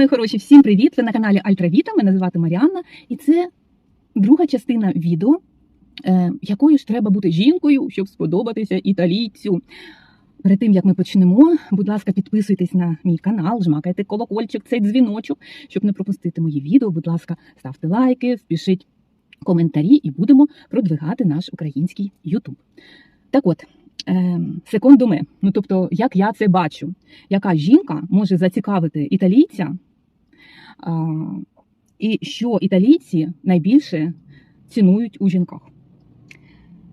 мої хороші, всім привіт! Ви на каналі Альтравіта. Мене звати Маріанна, і це друга частина відео, е, якою ж треба бути жінкою, щоб сподобатися італійцю. Перед тим як ми почнемо, будь ласка, підписуйтесь на мій канал, жмакайте колокольчик, цей дзвіночок, щоб не пропустити мої відео. Будь ласка, ставте лайки, впишіть коментарі і будемо продвигати наш український Ютуб. Так от, е, секундуме, ну тобто, як я це бачу, яка жінка може зацікавити італійця, і що італійці найбільше цінують у жінках.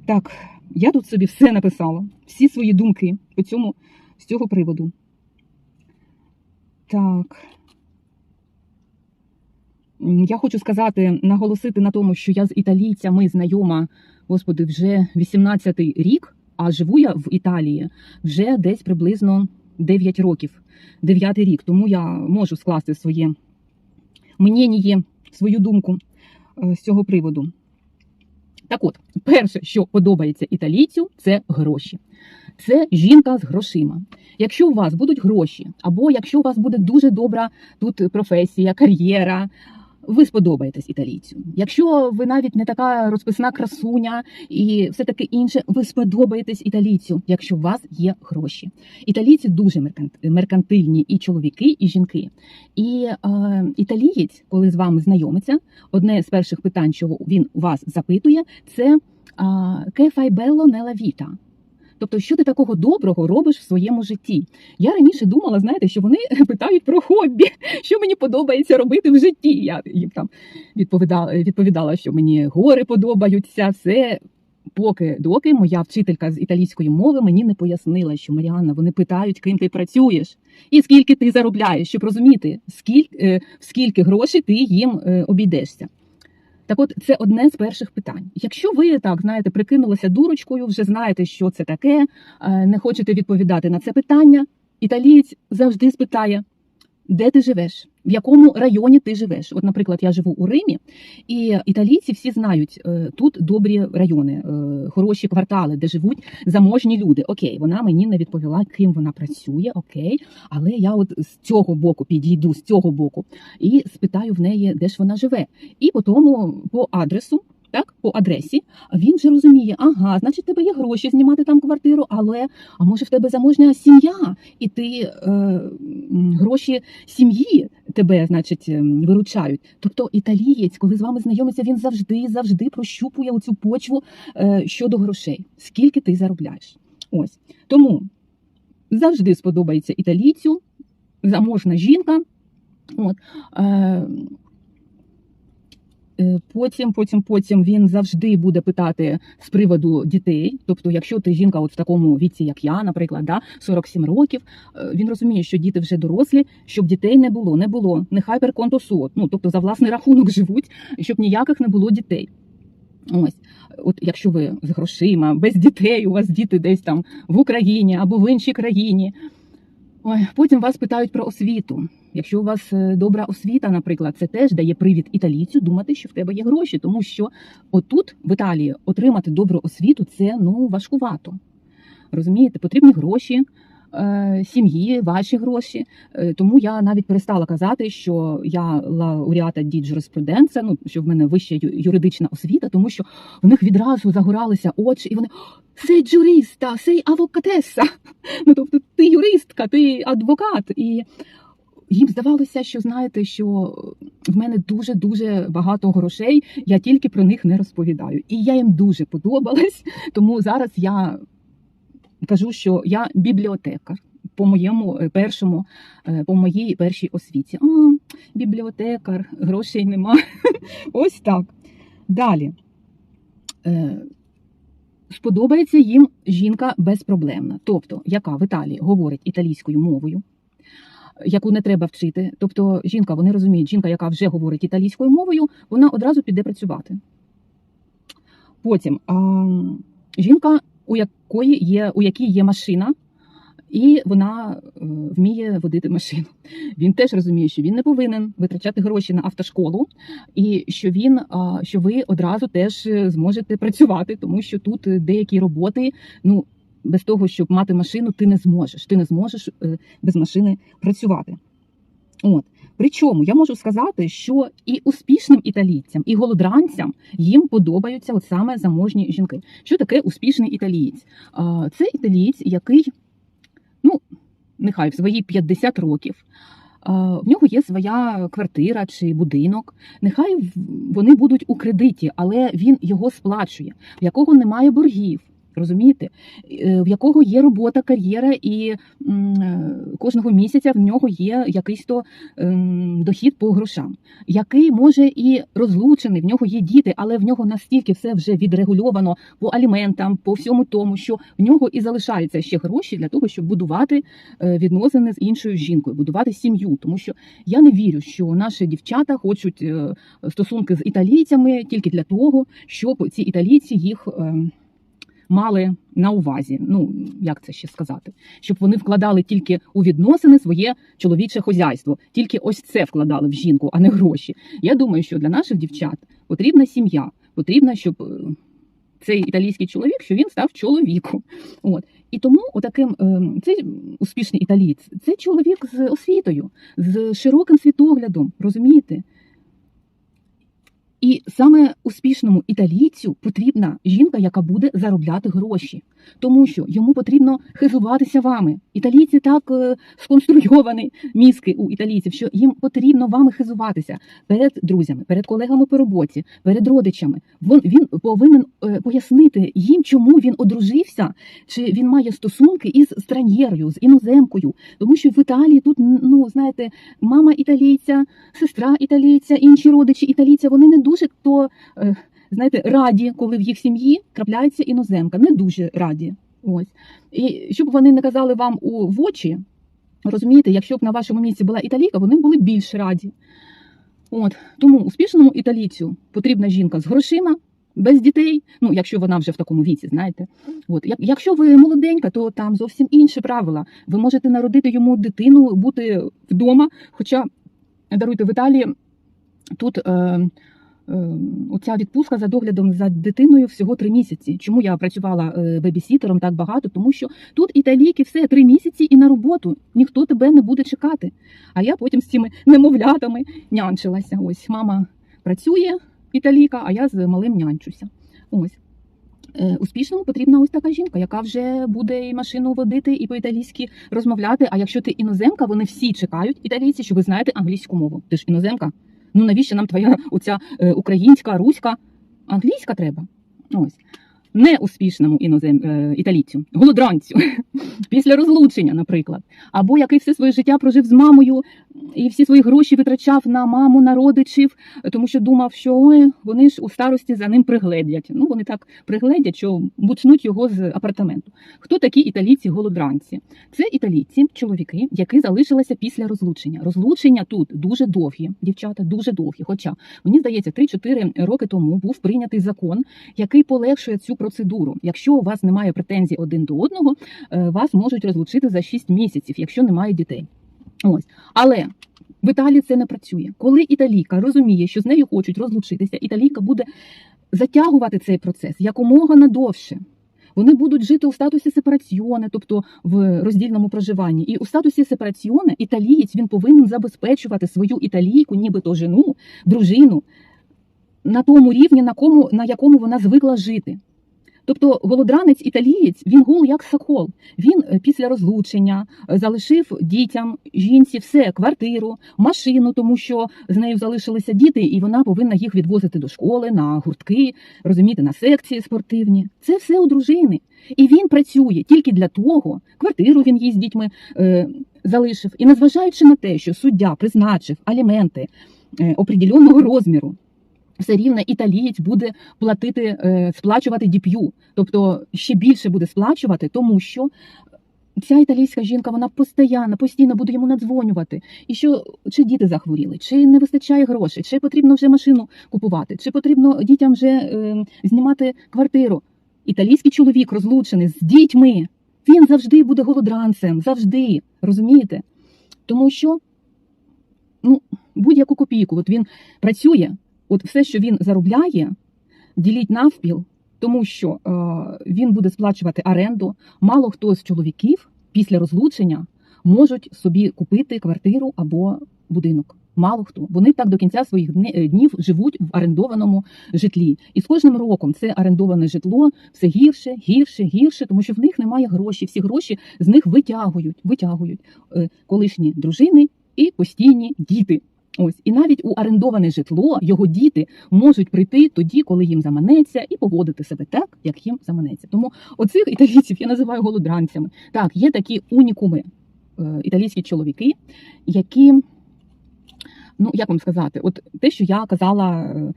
Так, я тут собі все написала, всі свої думки по цьому з цього приводу. Так. Я хочу сказати, наголосити на тому, що я з італійцями знайома, господи, вже 18-й рік, а живу я в Італії вже десь приблизно 9 років, 9 рік. Тому я можу скласти своє мнення, свою думку е, з цього приводу. Так от, перше, що подобається італійцю, це гроші. Це жінка з грошима. Якщо у вас будуть гроші, або якщо у вас буде дуже добра тут професія, кар'єра, ви сподобаєтесь італійцю. Якщо ви навіть не така розписна красуня і все таке інше, ви сподобаєтесь італійцю, якщо у вас є гроші. Італійці дуже меркант- меркантильні і чоловіки, і жінки. І е, італієць, коли з вами знайомиться, одне з перших питань, що він у вас запитує, це «Ке fai bello nella vita?» Тобто, що ти такого доброго робиш в своєму житті? Я раніше думала, знаєте, що вони питають про хобі, що мені подобається робити в житті. Я їм там відповідала, відповідала, що мені гори подобаються, все. Поки доки моя вчителька з італійської мови мені не пояснила, що Маріанна, вони питають, ким ти працюєш, і скільки ти заробляєш, щоб розуміти, скільки, е, в скільки грошей ти їм е, обійдешся. Так от, це одне з перших питань. Якщо ви так знаєте, прикинулися дурочкою, вже знаєте, що це таке, е, не хочете відповідати на це питання, італієць завжди спитає, де ти живеш, в якому районі ти живеш. От, наприклад, я живу у Римі, і італійці всі знають е, тут добрі райони, е, хороші квартали, де живуть заможні люди. Окей, вона мені не відповіла, ким вона працює, окей, але я от з цього боку підійду, з цього боку, і спитаю в неї, де ж вона живе. І по тому по адресу. Так, по адресі, він вже розуміє, ага, значить, в тебе є гроші знімати там квартиру, але а може в тебе заможня сім'я, і ти е, гроші сім'ї тебе, значить, ем, виручають. Тобто італієць, коли з вами знайомиться, він завжди завжди прощупує оцю почву е, щодо грошей. Скільки ти заробляєш? Ось тому завжди сподобається італійцю, заможна жінка. От, Е, Потім, потім, потім він завжди буде питати з приводу дітей. Тобто, якщо ти жінка, от в такому віці, як я, наприклад, да, 47 років, е, він розуміє, що діти вже дорослі, щоб дітей не було, не було. Нехай conto ну тобто за власний рахунок живуть, щоб ніяких не було дітей. Ось, от якщо ви з грошима, без дітей, у вас діти десь там в Україні або в іншій країні. Ой, потім вас питають про освіту. Якщо у вас е, добра освіта, наприклад, це теж дає привід італійцю думати, що в тебе є гроші, тому що отут, в Італії, отримати добру освіту це ну важкувато. Розумієте, потрібні гроші. Е, Сім'ї, ваші гроші, Е, тому я навіть перестала казати, що я лауреата ді джуриспруденція, ну що в мене вища юридична освіта, тому що в них відразу загоралися очі, і вони сей джуриста, сей авокатеса. Ну тобто ти юристка, ти адвокат. І їм здавалося, що знаєте, що в мене дуже дуже багато грошей. Я тільки про них не розповідаю. І я їм дуже подобалась. Тому зараз я кажу, що я бібліотекар. По моєму е, першому, е, по моїй першій освіті. А, бібліотекар, грошей нема. Ось так. Далі. Е, Сподобається їм жінка безпроблемна, тобто, яка в Італії говорить італійською мовою, яку не треба вчити. Тобто, жінка, вони розуміють, жінка, яка вже говорить італійською мовою, вона одразу піде працювати. Потім а, жінка, у якої є, у якій є машина, і вона е, вміє водити машину. Він теж розуміє, що він не повинен витрачати гроші на автошколу, і що він що ви одразу теж е, зможете працювати, тому що тут деякі роботи, ну без того, щоб мати машину, ти не зможеш. Ти не зможеш е, без машини працювати. От Причому я можу сказати, що і успішним італійцям, і голодранцям їм подобаються от саме заможні жінки. Що таке успішний італієць? Це італієць, який, ну, нехай в свої 50 років. В нього є своя квартира чи будинок. Нехай вони будуть у кредиті, але він його сплачує, в якого немає боргів. Розумієте, Е, в якого є робота, кар'єра, і е, кожного місяця в нього є якийсь то ем, дохід по грошам, який може і розлучений, в нього є діти, але в нього настільки все вже відрегульовано по аліментам, по всьому тому, що в нього і залишаються ще гроші для того, щоб будувати е, відносини з іншою жінкою, будувати сім'ю. Тому що я не вірю, що наші дівчата хочуть стосунки з італійцями тільки для того, щоб ці італійці їх. Мали на увазі, ну як це ще сказати, щоб вони вкладали тільки у відносини своє чоловіче хозяйство, тільки ось це вкладали в жінку, а не гроші. Я думаю, що для наших дівчат потрібна сім'я, потрібна, щоб е, цей італійський чоловік, що він став чоловіком. От і тому, отаким ем, цей успішний італієць, це чоловік з освітою, з широким світоглядом, розумієте? І саме успішному італійцю потрібна жінка, яка буде заробляти гроші, тому що йому потрібно хизуватися вами. Італійці так е, сконструйовані мізки у італійців, що їм потрібно вами хизуватися перед друзями, перед колегами по роботі, перед родичами. Вон він повинен е, пояснити їм, чому він одружився, чи він має стосунки із странєрою, з іноземкою, тому що в Італії тут ну знаєте, мама італійця, сестра італійця, інші родичі італійця, вони не дуже то е, знаєте, раді, коли в їх сім'ї трапляється іноземка, не дуже раді. Ось і щоб вони не казали вам у в очі, розумієте, якщо б на вашому місці була італійка, вони були більш раді. От тому успішному італійцю потрібна жінка з грошима. Без дітей, ну якщо вона вже в такому віці, знаєте, от якщо ви молоденька, то там зовсім інші правила. Ви можете народити йому дитину, бути вдома. Хоча даруйте в Італії тут е, оця відпустка за доглядом за дитиною всього три місяці. Чому я працювала е, бебісітером так багато? Тому що тут італійки все три місяці і на роботу ніхто тебе не буде чекати. А я потім з цими немовлятами нянчилася. Ось мама працює італійка, а я з малим нянчуся. Ось. Е, Успішному потрібна ось така жінка, яка вже буде і машину водити, і по-італійськи розмовляти. А якщо ти іноземка, вони всі чекають, італійці, що ви знаєте англійську мову. Ти ж іноземка. Ну навіщо нам твоя оця е, українська, руська? Англійська треба. Ось. Неуспішному інозем... е, італійцю, голодранцю, після розлучення, наприклад, або який все своє життя прожив з мамою і всі свої гроші витрачав на маму, на родичів, тому що думав, що ой, вони ж у старості за ним пригледять. Ну вони так пригледять, що бучнуть його з апартаменту. Хто такі італійці голодранці? Це італійці, чоловіки, які залишилися після розлучення. Розлучення тут дуже довгі, дівчата, дуже довгі. Хоча мені здається, 3-4 роки тому був прийнятий закон, який полегшує цю процедуру. Якщо у вас немає претензій один до одного, е, вас можуть розлучити за 6 місяців, якщо немає дітей. Ось, але в Італії це не працює. Коли італійка розуміє, що з нею хочуть розлучитися, італійка буде затягувати цей процес якомога надовше. Вони будуть жити у статусі сепараціоне, тобто в роздільному проживанні. І у статусі сепараціоне італієць він повинен забезпечувати свою італійку, нібито жену, дружину на тому рівні, на, кому, на якому вона звикла жити. Тобто голодранець італієць він гол як сокол. Він е, після розлучення е, залишив дітям, жінці все, квартиру, машину, тому що з нею залишилися діти, і вона повинна їх відвозити до школи, на гуртки, розумієте, на секції спортивні. Це все у дружини. І він працює тільки для того, квартиру він їй з дітьми е, залишив. І незважаючи на те, що суддя призначив аліменти е, определеного розміру. Все рівно італієць буде платити, е, сплачувати діп'ю, тобто ще більше буде сплачувати, тому що ця італійська жінка вона постійно, постійно буде йому надзвонювати. І що чи діти захворіли, чи не вистачає грошей, чи потрібно вже машину купувати, чи потрібно дітям вже е, знімати квартиру. Італійський чоловік розлучений з дітьми, він завжди буде голодранцем, завжди розумієте? Тому що ну, будь-яку копійку, от він працює. От все, що він заробляє, діліть навпіл, тому що е, він буде сплачувати оренду. Мало хто з чоловіків після розлучення можуть собі купити квартиру або будинок. Мало хто. Вони так до кінця своїх е, днів живуть в орендованому житлі. І з кожним роком це орендоване житло все гірше, гірше, гірше, тому що в них немає грошей. Всі гроші з них витягують, витягують е, колишні дружини і постійні діти. Ось і навіть у орендоване житло його діти можуть прийти тоді, коли їм заманеться, і поводити себе так, як їм заманеться. Тому оцих італійців я називаю голодранцями. Так, є такі унікуми, е, італійські чоловіки, які, ну як вам сказати, от те, що я казала е,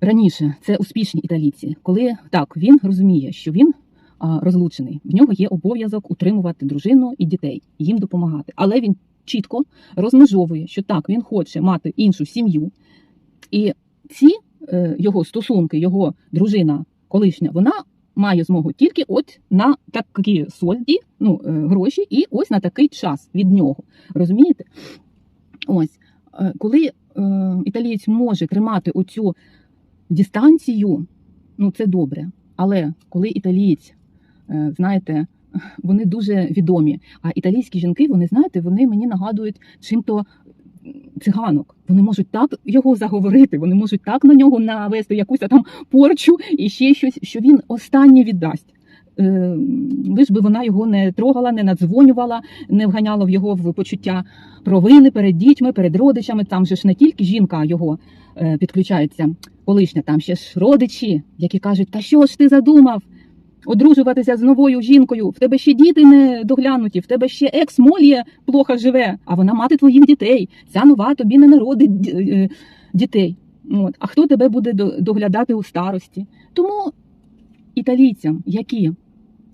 раніше, це успішні італійці, коли так він розуміє, що він розлучений, в нього є обов'язок утримувати дружину і дітей, їм допомагати. Але він чітко розмежовує, що так він хоче мати іншу сім'ю, і ці е, його стосунки, його дружина колишня, вона має змогу тільки от на такі сольді, ну е, гроші, і ось на такий час від нього. Розумієте? Ось е, коли е, італієць може тримати оцю дистанцію, ну це добре. Але коли італієць, е, знаєте, вони дуже відомі. А італійські жінки, вони знаєте, вони мені нагадують чим-то циганок. Вони можуть так його заговорити, вони можуть так на нього навести якусь там порчу і ще щось, що він останнє віддасть. Е, Лиш би вона його не трогала, не надзвонювала, не вганяла в його в почуття провини перед дітьми, перед родичами. Там же ж не тільки жінка його е, підключається, колишня, там ще ж родичі, які кажуть, та що ж ти задумав? Одружуватися з новою жінкою, в тебе ще діти не доглянуті, в тебе ще екс Молія плохо живе, а вона мати твоїх дітей. Ця нова тобі не народить е, дітей. От. А хто тебе буде доглядати у старості? Тому італійцям, які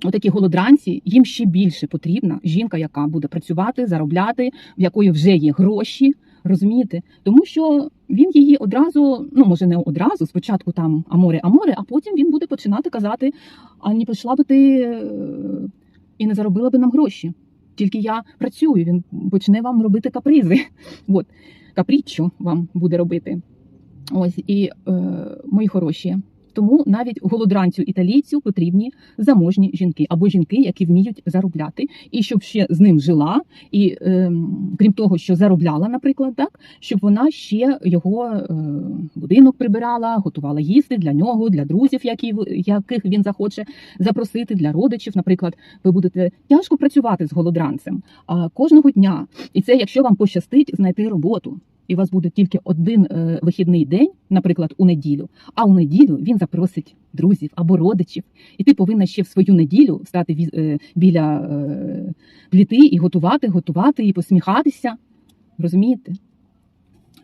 отакі голодранці, їм ще більше потрібна жінка, яка буде працювати, заробляти, в якої вже є гроші. Розумієте? Тому що він її одразу, ну може не одразу, спочатку там аморе, аморе, а потім він буде починати казати: а не пішла би ти е, і не заробила би нам гроші. Тільки я працюю, він почне вам робити капризи. От, капріччо вам буде робити. Ось і е, мої хороші. Тому навіть голодранцю італійцю потрібні заможні жінки або жінки, які вміють заробляти, і щоб ще з ним жила, і е, крім того, що заробляла, наприклад, так щоб вона ще його е, будинок прибирала, готувала їсти для нього, для друзів, які яких він захоче запросити, для родичів. Наприклад, ви будете тяжко працювати з голодранцем а, кожного дня, і це якщо вам пощастить знайти роботу. І у вас буде тільки один е, вихідний день, наприклад, у неділю. А у неділю він запросить друзів або родичів, і ти повинна ще в свою неділю стати е, біля е, пліти і готувати, готувати і посміхатися. Розумієте?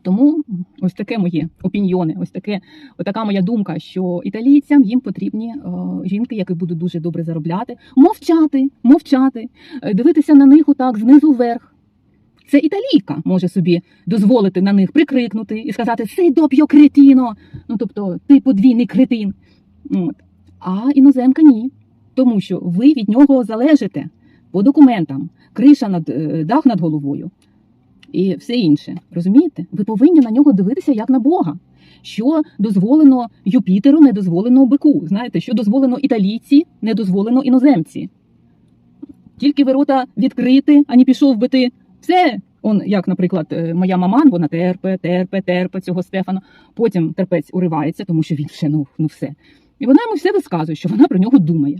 Тому ось таке моє опіньйони, ось таке, така моя думка, що італійцям їм потрібні е, жінки, які будуть дуже добре заробляти, мовчати, мовчати, е, дивитися на них отак знизу вверх. Це італійка може собі дозволити на них прикрикнути і сказати «Сей доп'yo кретіно. Ну тобто ти подвійний кретин. От. А іноземка ні. Тому що ви від нього залежите по документам, криша над е, дах над головою і все інше. Розумієте? Ви повинні на нього дивитися як на Бога. Що дозволено Юпітеру, не дозволено бику. Знаєте, що дозволено італійці, не дозволено іноземці. Тільки ви рота відкрити, а не пішов би ти. Все. Он, як, наприклад, е, моя маман, вона терпе, терпе, терпе цього Стефана. Потім терпець уривається, тому що він ще ну, ну все. І вона йому все висказує, що вона про нього думає.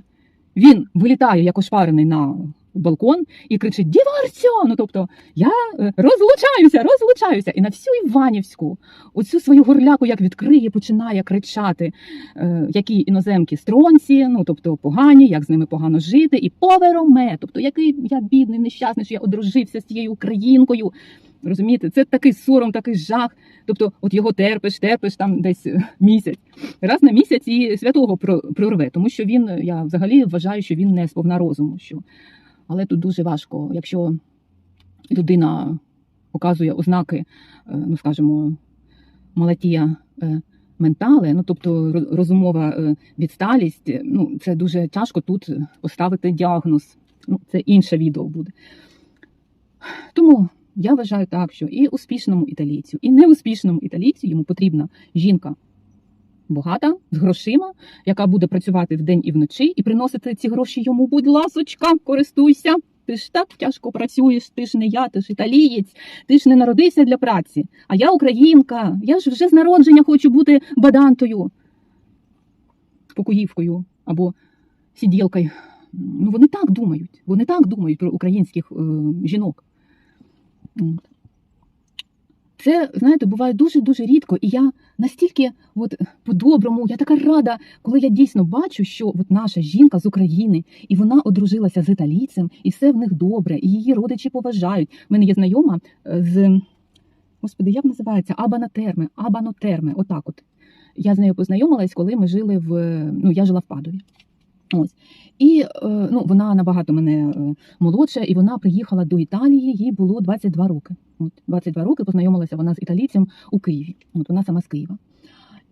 Він вилітає як ошпарений на балкон і кричить: Діварцьо! Ну тобто, я е, розлучаюся, розлучаюся. І на всю Іванівську оцю свою горляку як відкриє, починає кричати, е, які іноземки стронці, ну тобто погані, як з ними погано жити, і повероме, тобто який я бідний, нещасний, що я одружився з тією українкою. Розумієте, це такий сором, такий жах. Тобто, от його терпиш, терпиш там десь е, місяць. Раз на місяць і святого про- прорве, тому що він, я взагалі вважаю, що він не сповна розуму. Що... Але тут дуже важко, якщо людина показує ознаки, е, ну скажімо, малатія е, ментале, ну тобто розумова е, відсталість, ну це дуже тяжко тут поставити діагноз. Ну, це інше відео буде. Тому я вважаю так, що і успішному італійцю, і неуспішному італійцю йому потрібна жінка багата, з грошима, яка буде працювати вдень і вночі і приносити ці гроші йому, будь ласочка, користуйся. ти ж так тяжко працюєш, ти ж не я, ти ж італієць, ти ж не народився для праці. А я українка, я ж вже з народження хочу бути бадантою, покоївкою або сиділкою. Ну, вони так думають. Вони так думають про українських е, жінок. Це, знаєте, буває дуже-дуже рідко. І я настільки от, по-доброму, я така рада, коли я дійсно бачу, що от наша жінка з України, і вона одружилася з італійцем, і все в них добре, і її родичі поважають. У мене є знайома е, з Господи, як називається? Абанатерми, Абанотерми, отак от. Я з нею познайомилась, коли ми жили в. Ну, я жила в Падові. Ось. І е, ну, вона набагато мене е, молодша, і вона приїхала до Італії, їй було 22 роки. От, 22 роки познайомилася вона з італійцем у Києві. От, вона сама з Києва.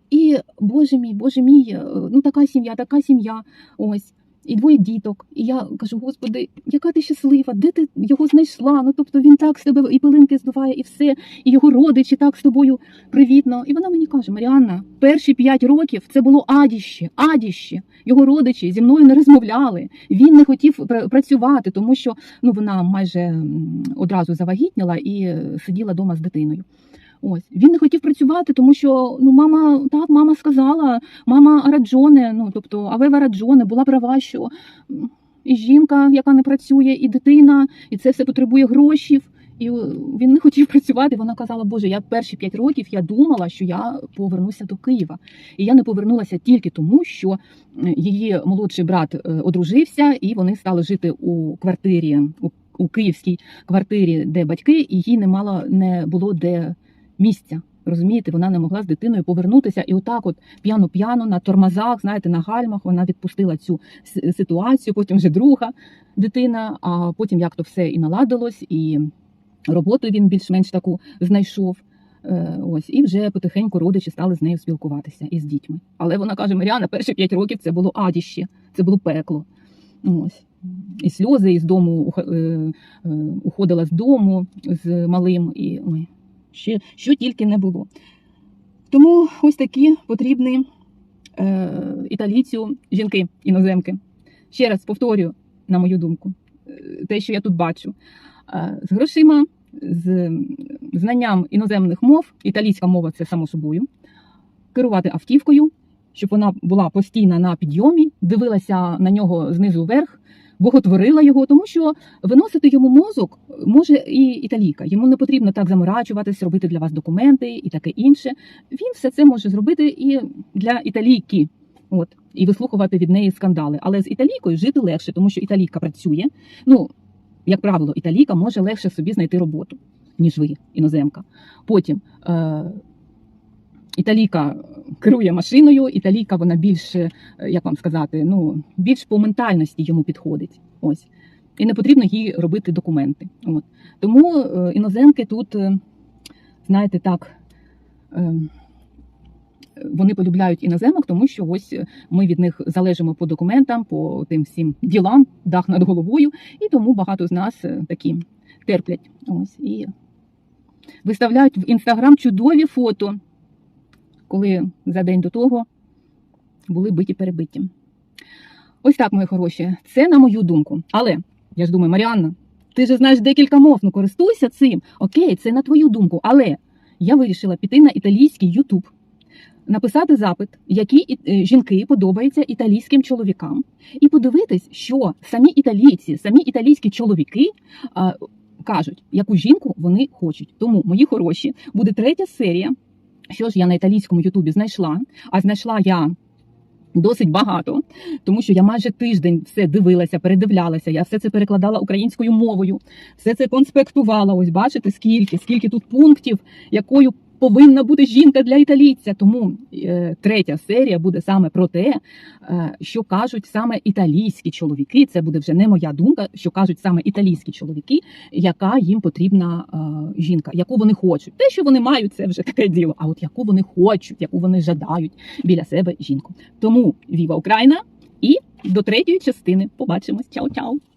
І, боже мій, боже мій, е, ну така сім'я, така сім'я. Ось. І двоє діток. І я кажу, господи, яка ти щаслива, де ти його знайшла? Ну тобто він так з тебе і пилинки здуває, і все, і його родичі так з тобою привітно. І вона мені каже: Маріанна, перші п'ять років це було адіще, адіще. Його родичі зі мною не розмовляли. Він не хотів пра- працювати, тому що ну вона майже одразу завагітніла і е, сиділа вдома з дитиною. Ось він не хотів працювати, тому що ну мама так, мама сказала, мама Араджоне, ну тобто Авева Араджоне була права, що і жінка, яка не працює, і дитина, і це все потребує грошів. І е, він не хотів працювати. Вона казала, Боже, я перші п'ять років я думала, що я повернуся до Києва. І я не повернулася тільки тому, що е, її молодший брат е, одружився, і вони стали жити у квартирі у, у київській квартирі, де батьки, і їй не мало не було де місця. Розумієте, вона не могла з дитиною повернутися, і отак, от п'яно-п'яно на тормозах, знаєте, на гальмах вона відпустила цю ситуацію. Потім вже друга дитина. А потім як то все і наладилось, і роботу він більш-менш таку знайшов. Е, Ось і вже потихеньку родичі стали з нею спілкуватися і з дітьми. Але вона каже: Маріана, перші п'ять років це було адіще, це було пекло. Ось і сльози, і з дому е, е, уходила з дому з малим, і ой, ще що тільки не було. Тому ось такі потрібні е, італійцю жінки, іноземки. Ще раз повторюю, на мою думку, е, те, що я тут бачу, Е, з грошима, з знанням іноземних мов, італійська мова це само собою, керувати автівкою, щоб вона була постійно на підйомі, дивилася на нього знизу вверх, боготворила його, тому що виносити йому мозок може і італійка. Йому не потрібно так заморачуватись, робити для вас документи і таке інше. Він все це може зробити і для італійки. От і вислухувати від неї скандали. Але з італійкою жити легше, тому що італійка працює. Ну, як правило, італійка може легше собі знайти роботу, ніж ви, іноземка. Потім е, італійка керує машиною, італійка вона більш, е, як вам сказати, ну, більш по ментальності йому підходить. Ось. І не потрібно їй робити документи. От. Тому е, іноземки тут, е, знаєте, так. Е, вони полюбляють іноземок, тому що ось ми від них залежимо по документам, по тим всім ділам, дах над головою, і тому багато з нас е, такі терплять. Ось і виставляють в інстаграм чудові фото, коли за день до того були биті перебиті. Ось так, мої хороші, це на мою думку. Але я ж думаю, Маріанна, ти ж знаєш декілька мов, ну користуйся цим. Окей, це на твою думку. Але я вирішила піти на італійський Ютуб написати запит, які е, жінки подобаються італійським чоловікам, і подивитись, що самі італійці, самі італійські чоловіки кажуть, яку жінку вони хочуть. Тому, мої хороші, буде третя серія. Що ж я на італійському Ютубі знайшла? А знайшла я. Досить багато, тому що я майже тиждень все дивилася, передивлялася. Я все це перекладала українською мовою, все це конспектувала. Ось бачите, скільки, скільки тут пунктів, якою повинна бути жінка для італійця. Тому е, третя серія буде саме про те, е, що кажуть саме італійські чоловіки. Це буде вже не моя думка, що кажуть саме італійські чоловіки, яка їм потрібна е, жінка, яку вони хочуть. Те, що вони мають, це вже таке діло. А от яку вони хочуть, яку вони жадають біля себе жінку. Тому віва Україна і до третьої частини побачимось. Чао-чао!